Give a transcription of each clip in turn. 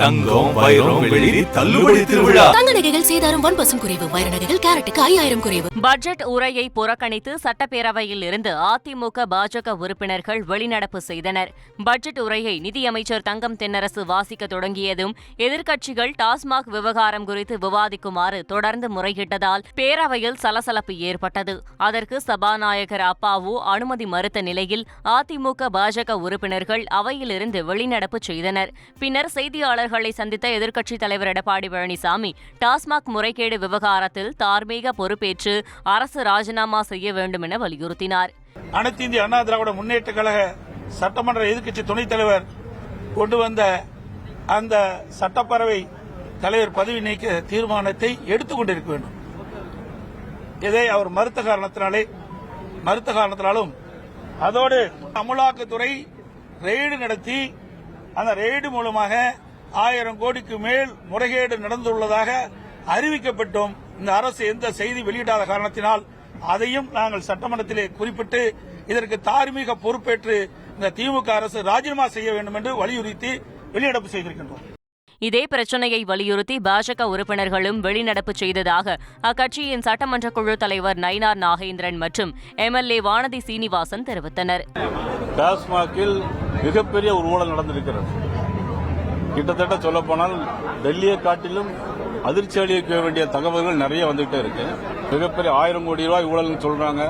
தங்கம் வைரம் வெள்ளி தள்ளுபடி திருவிழா. தங்க நகைகள் சேதாரம் ஒன் பர்சன்ட் குறைவு. வைர நகைகள் கேரட்டுக்கு ஐயாயிரம் குறைவு. பட்ஜெட் உரையை புறக்கணித்து சட்டப்பேரவையில் இருந்து அதிமுக பாஜக உறுப்பினர்கள் வெளிநடப்பு செய்தனர். பட்ஜெட் உரையை நிதியமைச்சர் தங்கம் தென்னரசு வாசிக்க தொடங்கியதும் எதிர்க்கட்சிகள் டாஸ்மாக் விவகாரம் குறித்து விவாதிக்குமாறு தொடர்ந்து முறையிட்டதால் பேரவையில் சலசலப்பு ஏற்பட்டது. அதற்கு சபாநாயகர் அப்பாவு அனுமதி மறுத்த நிலையில் அதிமுக பாஜக உறுப்பினர்கள் அவையிலிருந்து வெளிநடப்பு செய்தனர். பின்னர் செய்தியாளர்களை சந்தித்த எதிர்க்கட்சித் தலைவர் எடப்பாடி பழனிசாமி டாஸ்மாக் முறைகேடு விவகாரத்தில் தார்மீக பொறுப்பேற்று அரசு ராஜினாமா செய்ய வேண்டும் என வலியுறுத்தினார். அனைத்து இந்திய அண்ணா திராவிட முன்னேற்ற கழக சட்டமன்ற எதிர்க்கட்சி துணைத் தலைவர் கொண்டு வந்த அந்த சட்டப்பேரவை தலைவர் பதவி நீக்க தீர்மானத்தை எடுத்துக் கொண்டிருக்க வேண்டும். இதை அவர் மறுத்த காரணத்தினாலே மறுத்த காரணத்தினாலும் அதோடு அமலாக்கத்துறை ரெய்டு நடத்தி அந்த ரெய்டு மூலமாக ஆயிரம் கோடிக்கு மேல் முறைகேடு நடந்துள்ளதாக அறிவிக்கப்பட்டும். இந்த அரசு எந்த செய்தி வெளியிடாத காரணத்தினால் அதையும் நாங்கள் சட்டமன்றத்திலே குறிப்பிட்டு இதற்கு தார்மீக பொறுப்பேற்று இந்த திமுக அரசு ராஜினாமா செய்ய வேண்டும் என்று வலியுறுத்தி வெளிநடப்பு செய்திருக்கின்றோம். இதே பிரச்சனையை வலியுறுத்தி பாஜக உறுப்பினர்களும் வெளிநடப்பு செய்ததாக அக்கட்சியின் சட்டமன்ற குழு தலைவர் நயினார் நாகேந்திரன் மற்றும் எம்எல்ஏ வானதி சீனிவாசன் தெரிவித்தனர். டாஸ்மாகில் மிகப்பெரிய ஒரு ஊழல் நடந்திருக்கிறது. கிட்டத்தட்ட சொல்லப்போனால் டெல்லியை காட்டிலும் அதிர்ச்சி அளிக்க வேண்டிய தகவல்கள் நிறைய வந்துகிட்டே இருக்கு. மிகப்பெரிய ஆயிரம் கோடி ரூபாய் ஊழல்னு சொல்றாங்க.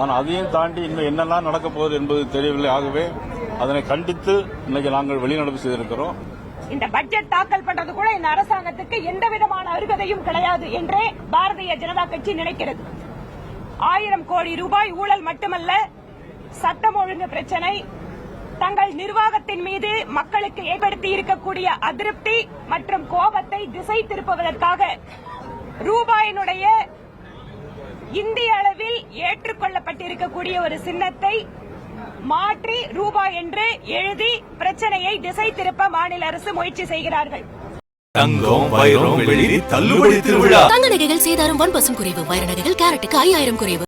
ஆனால் அதையும் தாண்டி இன்னும் என்னெல்லாம் நடக்க போகுது என்பது தெரியவில்லை. ஆகவே அதனை கண்டித்து இன்னைக்கு நாங்கள் வெளிநடப்பு செய்திருக்கிறோம். இந்த பட்ஜெட் தாக்கல் பண்றது கூட இந்த அரசாங்கத்துக்கு எந்த விதமான அருகதையும் கிடையாது என்றே பாரதிய ஜனதா கட்சி நினைக்கிறது. ஆயிரம் கோடி ரூபாய் ஊழல் மட்டுமல்ல சட்டம் ஒழுங்கு பிரச்சனை தங்கள் நிர்வாகத்தின் மீது மக்களுக்கு ஏற்படுத்தி இருக்கக்கூடிய அதிருப்தி மற்றும் கோபத்தை திசை திருப்புவதற்காக ரூபாயினுடைய இந்திய அளவில் ஏற்றுக்கொள்ளப்பட்டிருக்கக்கூடிய ஒரு சின்னத்தை மாற்றி ரூபாய் என்று எழுதி பிரச்சனையை திசை திருப்ப மாநில அரசு முயற்சி செய்கிறார்கள். தங்கம் வைரம் வெள்ளி தள்ளுபடி திருவிழா. தங்க நகைகள் சேதாரம் ஒன் பர்சன்ட் குறைவு வைர நகைகள் கேரட்டுக்கு ஐயாயிரம் குறைவு.